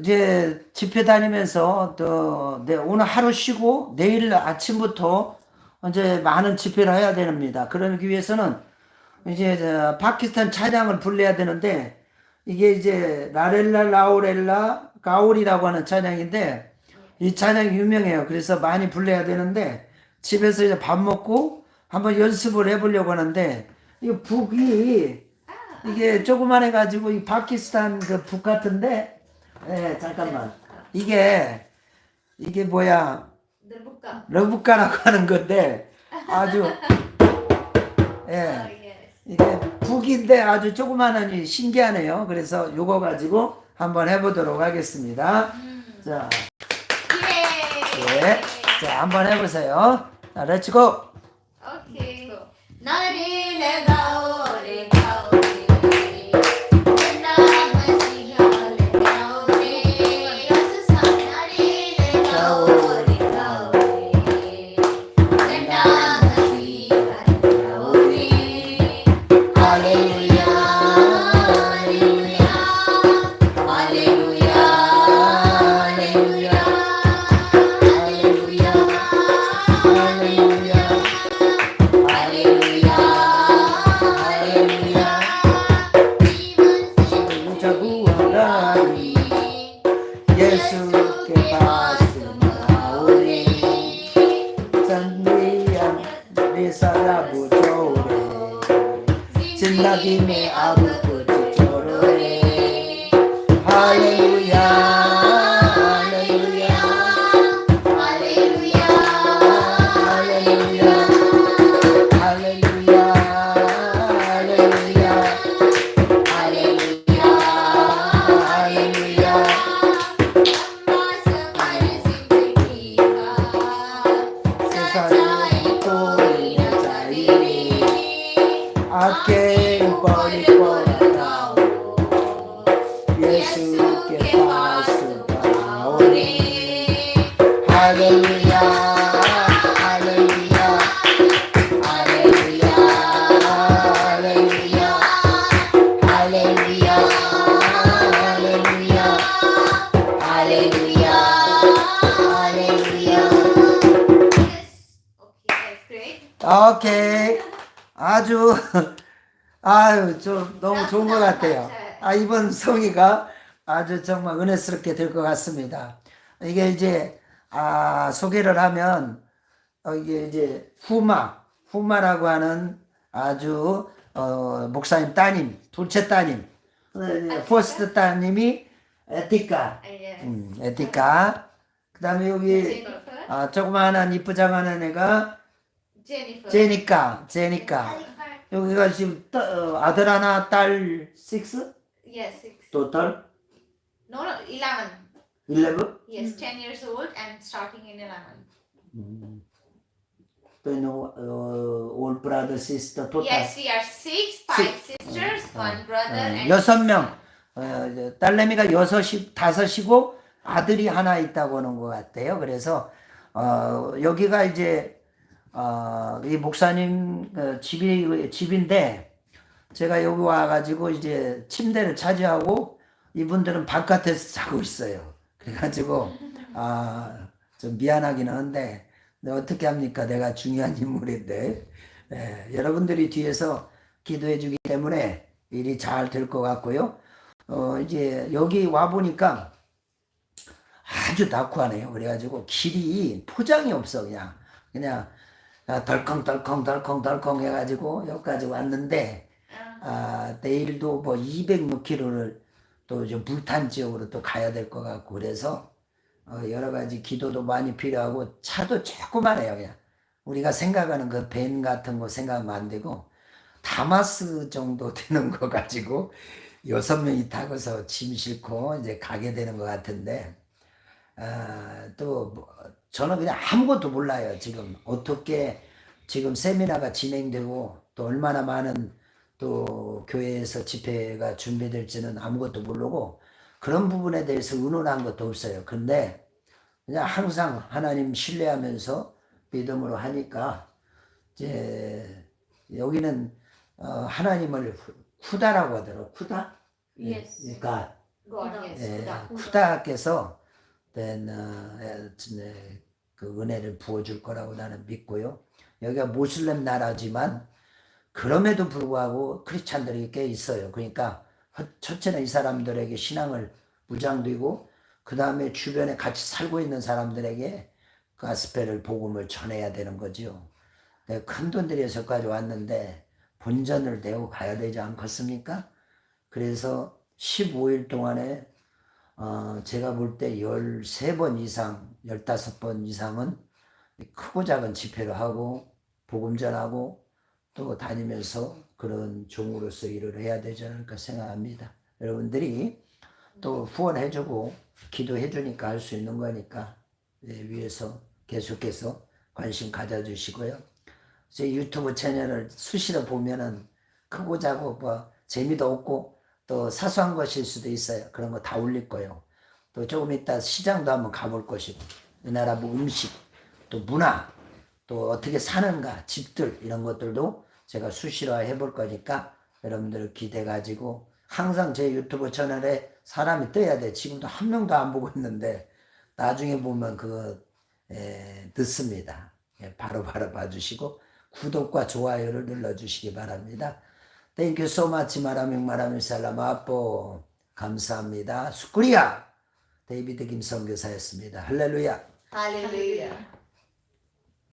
이제 집회 다니면서 또 네, 오늘 하루 쉬고 내일 아침부터 이제 많은 집회를 해야 됩니다. 그러기 위해서는 이제 저 파키스탄 찬양을 불러야 되는데 이게 이제 라렐라 라우렐라 가울이라고 하는 찬양인데 이 찬양이 유명해요. 그래서 많이 불러야 되는데 집에서 이제 밥 먹고 한번 연습을 해보려고 하는데 이 북이 이게 조그만해 가지고 이 파키스탄 그 북 같은데 예 잠깐만 이게 이게 뭐야 Terbuka. 러브가라고 하는 건데 아주 예 yes. 이게 북인데 아주 조그만하니 신기하네요. 그래서 요거 가지고 한번 해보도록 하겠습니다. 자, Yay! 예, 자 한번 해보세요. 자, 렛츠고. Nari lagao re ज़िंदगी में अब कुछ छोड़ो रे। हाय 오케이. 아주 아유 좀 너무 좋은 것 같아요. 아 이번 성의가 아주 정말 은혜스럽게 될 것 같습니다. 이게 이제 아 소개를 하면 어, 이게 이제 후마 후마라고 하는 아주 어, 목사님 따님 둘째 따님. 어, 이제 퍼스트 따님이 에티카. 음, 에티카. 그 다음에 여기 아, 조그마한 이쁘장한 애가 제니퍼 제니까 제니까 여기가 지금 따- 어, 아들 하나 딸 6? Yes, six. total No, no, 11. 11? Yes, 10 years old and starting in 11. 음. Then uh, all brother sister total Yes, we are six, five sisters, one brother, 어, and 여섯 명 어, 이제 딸내미가 여섯이 다섯이고 아들이 하나 있다고 하는 것 같아요. 그래서 어, 여기가 이제 어, 이 목사님 어, 집이 집인데 제가 여기 와가지고 이제 침대를 차지하고 이분들은 바깥에서 자고 있어요. 그래가지고 아, 좀 미안하긴 한데 어떻게 합니까? 내가 중요한 인물인데 예, 여러분들이 뒤에서 기도해 주기 때문에 일이 잘 될 것 같고요. 어, 이제 여기 와 보니까 아주 낙후하네요. 그래가지고 길이 포장이 없어 그냥 그냥 아, 덜컹덜컹 덜컹덜컹 해가지고 여기까지 왔는데 아, 내일도 뭐 206km를 또좀 불탄 지역으로 또 가야 될 것 같고 그래서 어, 여러 가지 기도도 많이 필요하고 차도 조그만해요 그냥. 우리가 생각하는 그밴 같은 거 생각하면 안 되고 다마스 정도 되는 거 가지고 여섯 명이 타고서 짐 싣고 이제 가게 되는 것 같은데 아, 또 뭐, 저는 그냥 아무것도 몰라요 지금 어떻게 지금 세미나가 진행되고 또 얼마나 많은 또 교회에서 집회가 준비될지는 아무것도 모르고 그런 부분에 대해서 의논한 것도 없어요. 근데 그냥 항상 하나님 신뢰하면서 믿음으로 하니까 이제 여기는 어, 하나님을 후- 후다라고 하더라고. 후다? Yes. 그러니까. 예. 쿠다께서 어, 에, 네, 그 은혜를 부어줄 거라고 나는 믿고요. 여기가 모슬렘 나라지만 그럼에도 불구하고 크리스찬들이 꽤 있어요. 그러니까 허- 첫째는 이 사람들에게 신앙을 무장되고 그 다음에 주변에 같이 살고 있는 사람들에게 가스펠을 복음을 전해야 되는 거죠. 네, 큰돈 들여서 여기까지 왔는데 본전을 내고 가야 되지 않겠습니까? 그래서 15일 동안에 어, 제가 볼 때 13번 이상, 15번 이상은 크고 작은 집회를 하고 복음 전하고 또 다니면서 그런 종으로서 일을 해야 되지 않을까 생각합니다. 여러분들이 또 후원해주고 기도해주니까 할 수 있는 거니까 예, 위에서 계속해서 관심 가져주시고요. 제 유튜브 채널을 수시로 보면은 크고 작고 뭐 재미도 없고 또 사소한 것일 수도 있어요. 그런 거 다 올릴 거예요. 또 조금 이따 시장도 한번 가볼 것이고 이 나라 뭐 음식 또 문화 또 어떻게 사는가 집들 이런 것들도 제가 수시로 해볼 거니까 여러분들 기대 가지고 항상 제 유튜브 채널에 사람이 떠야 돼. 지금도 한 명도 안 보고 있는데 나중에 보면 그거 에, 늦습니다. 예, 바로 바로 봐주시고 구독과 좋아요를 눌러주시기 바랍니다. Thank you so much. 마라밍 마라밍 살라마 뽀 감사합니다. 수쿠리아 데이비드 김성교사였습니다. 할렐루야. Hallelujah.